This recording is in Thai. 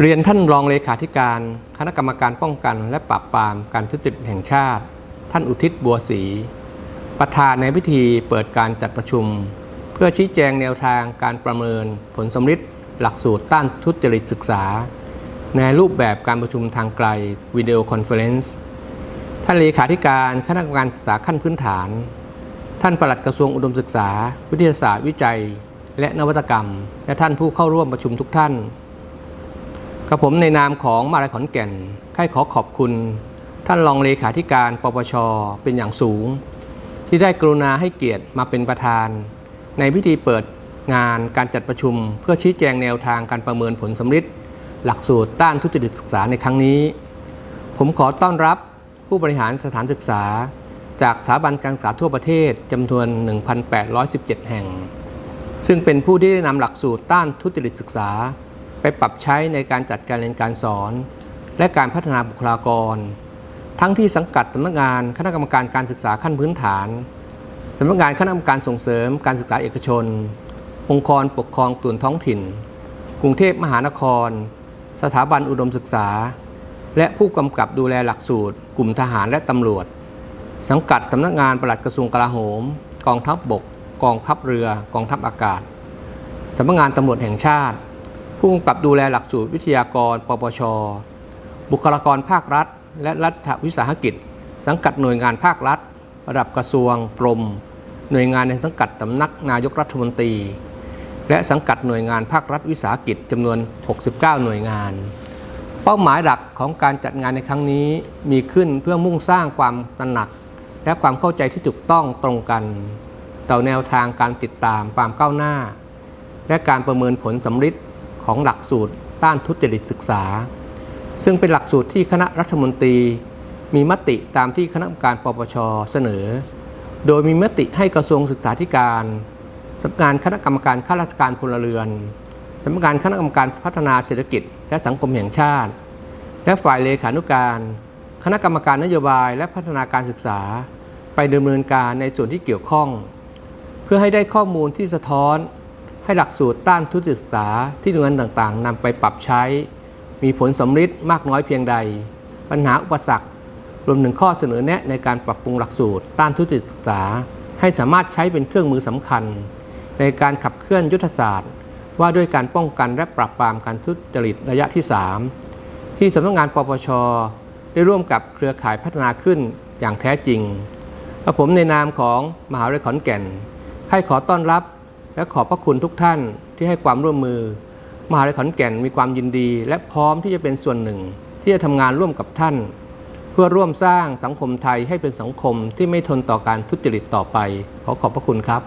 เรียนท่านรองเลขาธิการ คณะกรรมการป้องกัน และปราบปรามการทุจริตแห่งชาติ ท่านอุทิศบัวศรีประธานในพิธีเปิดการจัดประชุม เพื่อชี้แจงแนวทางการประเมินผลสำลิดหลักสูตรต้านทุจริตศึกษา ในรูปแบบการประชุมทางไกลวิดีโอคอนเฟอเรนซ์ท่านเลขาธิการคณะกรรมการศึกษาขั้นพื้นฐาน ท่านปลัดกระทรวงอุดมศึกษา วิทยาศาสตร์วิจัย และนวัตกรรม และท่านผู้เข้าร่วมประชุมทุกท่าน กับผมในนามของมาลัยขอนแก่นค่ายขอขอบคุณ ท่านรองเลขาธิการปปชเป็นอย่างสูง ที่ได้กรุณาให้เกียรติมาเป็นประธาน ในพิธีเปิดงานการจัดประชุม เพื่อชี้แจงแนวทางการประเมินผลสำลิดหลักสูตรต้านทุจริตศึกษาในครั้งนี้ ผมขอต้อนรับผู้บริหารสถานศึกษา จากสถาบันการศึกษาทั่วประเทศจำนวน 1,817 แห่ง ซึ่งเป็นผู้ที่ได้นำหลักสูตรต้านทุจริตศึกษา ไปปรับใช้ในการจัดการเรียนการสอน และการพัฒนาบุคลากร ทั้งที่สังกัดสำนักงานคณะกรรมการการศึกษาขั้นพื้นฐานสำนักงานคณะกรรมการส่งเสริมการศึกษาเอกชน องค์กรปกครองส่วนท้องถิ่น กรุงเทพมหานคร สถาบันอุดมศึกษา และผู้กำกับดูแลหลักสูตร กลุ่มทหารและตำรวจ สังกัดสำนักงานปลัดกระทรวงกลาโหม กองทัพบบก กองทัพเรือ กองทัพอากาศสำนักงานตำรวจแห่งชาติ ผู้กำกับดูแลหลักสูตรวิทยากร ปปช บุคลากรภาครัฐ และรัฐวิสาหกิจ สังกัดหน่วยงานภาครัฐ ระดับกระทรวงกรม หน่วยงานในสังกัดสำนักนายกรัฐมนตรี และสังกัดหน่วยงานภาครัฐวิสาหกิจจำนวน 69 หน่วยงาน เป้าหมายหลักของการจัดงานในครั้งนี้มีขึ้นเพื่อมุ่งสร้างความตระหนัก และความเข้าใจที่ถูกต้องตรงกัน ต่อแนวทางการติดตามความก้าวหน้า และการประเมินผลสำลิด ของหลักสูตรต้านทุจริตศึกษา ซึ่งเป็นหลักสูตรที่คณะรัฐมนตรี มีมติตามที่คณะกรรมการปปชเสนอ โดยมีมติให้กระทรวงศึกษาธิการสำนักงานคณะกรรมการข้าราชการพลเรือนสำนักงานคณะกรรมการพัฒนาเศรษฐกิจ และสังคมแห่งชาติ และฝ่ายเลขานุการ คณะกรรมการนโยบายและพัฒนาการศึกษา ไปดำเนินการในส่วนที่เกี่ยวข้อง เพื่อให้ได้ข้อมูลที่สะท้อน ให้หลักสูตรต้านทุจริตศึกษาที่หน่วยงานต่างๆนำไปปรับใช้ มีผลสำลิดมากน้อยเพียงใด ปัญหาอุปสรรครวมถึงข้อเสนอแนะในการปรับปรุงหลักสูตร ต้านทุจริตศึกษา ให้สามารถใช้เป็นเครื่องมือสำคัญ ในการขับเคลื่อนยุทธศาสตร์ ว่าด้วยการป้องกันและปราบปรามการทุจริตระยะที่ 3 ที่สำนักงานปปชได้ร่วมกับเครือข่ายพัฒนาขึ้นอย่างแท้จริงและผมในนามของมหาวิทยาลัยขอนแก่น ให้ขอต้อนรับ และขอบพระคุณทุกท่านที่ให้ความร่วมมือ มหาลัยขอนแก่นมีความยินดี และพร้อมที่จะเป็นส่วนหนึ่ง ที่จะทำงานร่วมกับท่าน เพื่อร่วมสร้างสังคมไทยให้เป็นสังคมที่ไม่ทนต่อการทุจริตต่อไป ขอขอบพระคุณครับ